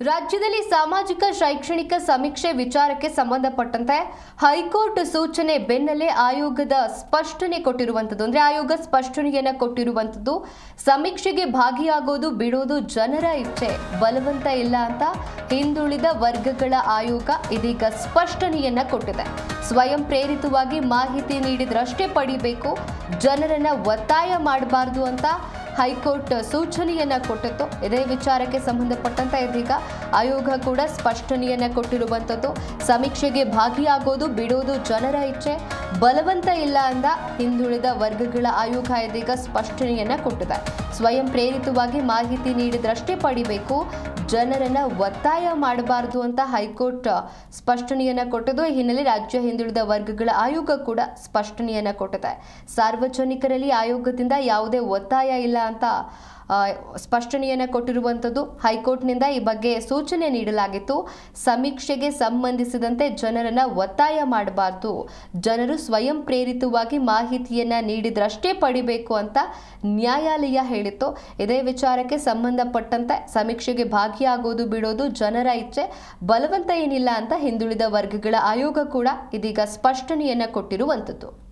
ರಾಜ್ಯದಲ್ಲಿ ಸಾಮಾಜಿಕ, ಶೈಕ್ಷಣಿಕ ಸಮೀಕ್ಷೆ ವಿಚಾರಕ್ಕೆ ಸಂಬಂಧಪಟ್ಟಂತೆ ಹೈಕೋರ್ಟ್ ಸೂಚನೆ ಬೆನ್ನಲ್ಲೇ ಆಯೋಗದ ಸ್ಪಷ್ಟನೆ ಕೊಟ್ಟಿರುವಂಥದ್ದು. ಅಂದರೆ ಆಯೋಗ ಸ್ಪಷ್ಟನೆಯನ್ನು ಕೊಟ್ಟಿರುವಂಥದ್ದು. ಸಮೀಕ್ಷೆಗೆ ಭಾಗಿಯಾಗೋದು, ಬಿಡೋದು ಜನರ ಇಚ್ಛೆ. ಬಲವಂತ ಇಲ್ಲ ಅಂತ ಹಿಂದುಳಿದ ವರ್ಗಗಳ ಆಯೋಗ ಇದೀಗ ಸ್ಪಷ್ಟನೆಯನ್ನು ಕೊಟ್ಟಿದೆ. ಸ್ವಯಂ ಪ್ರೇರಿತವಾಗಿ ಮಾಹಿತಿ ನೀಡಿದ್ರಷ್ಟೇ ಪಡಿಬೇಕು. ಜನರನ್ನು ಒತ್ತಾಯ ಮಾಡಬಾರ್ದು ಅಂತ ಹೈಕೋರ್ಟ್ ಸೂಚನೆಯನ್ನ ಕೊಟ್ಟಿತ್ತು. ಇದೇ ವಿಚಾರಕ್ಕೆ ಸಂಬಂಧಪಟ್ಟಂತೆ ಇದೀಗ ಆಯೋಗ ಕೂಡ ಸ್ಪಷ್ಟನೆಯನ್ನ ಕೊಟ್ಟಿರುವಂಥದ್ದು ಸಮೀಕ್ಷೆಗೆ ಭಾಗಿಯಾಗೋದು ಬಿಡೋದು ಜನರ ಇಚ್ಛೆ. ಬಲವಂತ ಇಲ್ಲ ಅಂದ ಹಿಂದುಳಿದ ವರ್ಗಗಳ ಆಯೋಗ ಇದೀಗ ಸ್ಪಷ್ಟನೆಯನ್ನ ಕೊಟ್ಟಿದೆ. ಸ್ವಯಂ ಪ್ರೇರಿತವಾಗಿ ಮಾಹಿತಿ ನೀಡಿದ್ರಷ್ಟೇ ಪಡಿಬೇಕು. ಜನರನ್ನ ಒತ್ತಾಯ ಮಾಡಬಾರದು ಅಂತ ಹೈಕೋರ್ಟ್ ಸ್ಪಷ್ಟನೆಯನ್ನ ಕೊಟ್ಟಿದ್ದು. ಈ ಹಿನ್ನೆಲೆ ರಾಜ್ಯ ಹಿಂದುಳಿದ ವರ್ಗಗಳ ಆಯೋಗ ಕೂಡ ಸ್ಪಷ್ಟನೆಯನ್ನ ಕೊಟ್ಟಿದೆ. ಸಾರ್ವಜನಿಕರಲ್ಲಿ ಆಯೋಗದಿಂದ ಯಾವುದೇ ಒತ್ತಾಯ ಇಲ್ಲ ಅಂತ ಸ್ಪಷ್ಟನೆಯನ್ನ ಕೊಟ್ಟಿರುವಂಥದ್ದು ಹೈಕೋರ್ಟ್ನಿಂದ ಈ ಬಗ್ಗೆ ಸೂಚನೆ ನೀಡಲಾಗಿತ್ತು. ಸಮೀಕ್ಷೆಗೆ ಸಂಬಂಧಿಸಿದಂತೆ ಜನರನ್ನ ಒತ್ತಾಯ ಮಾಡಬಾರ್ದು. ಜನರು ಸ್ವಯಂ ಪ್ರೇರಿತವಾಗಿ ಮಾಹಿತಿಯನ್ನ ನೀಡಿದ್ರಷ್ಟೇ ಪಡಿಬೇಕು ಅಂತ ನ್ಯಾಯಾಲಯ ಹೇಳಿತ್ತು. ಇದೇ ವಿಚಾರಕ್ಕೆ ಸಂಬಂಧಪಟ್ಟಂತೆ ಸಮೀಕ್ಷೆಗೆ ಭಾಗಿಯಾಗೋದು ಬಿಡೋದು ಜನರ ಇಚ್ಛೆ. ಬಲವಂತ ಏನಿಲ್ಲ ಅಂತ ಹಿಂದುಳಿದ ವರ್ಗಗಳ ಆಯೋಗ ಕೂಡ ಇದೀಗ ಸ್ಪಷ್ಟನೆಯನ್ನು ಕೊಟ್ಟಿರುವಂಥದ್ದು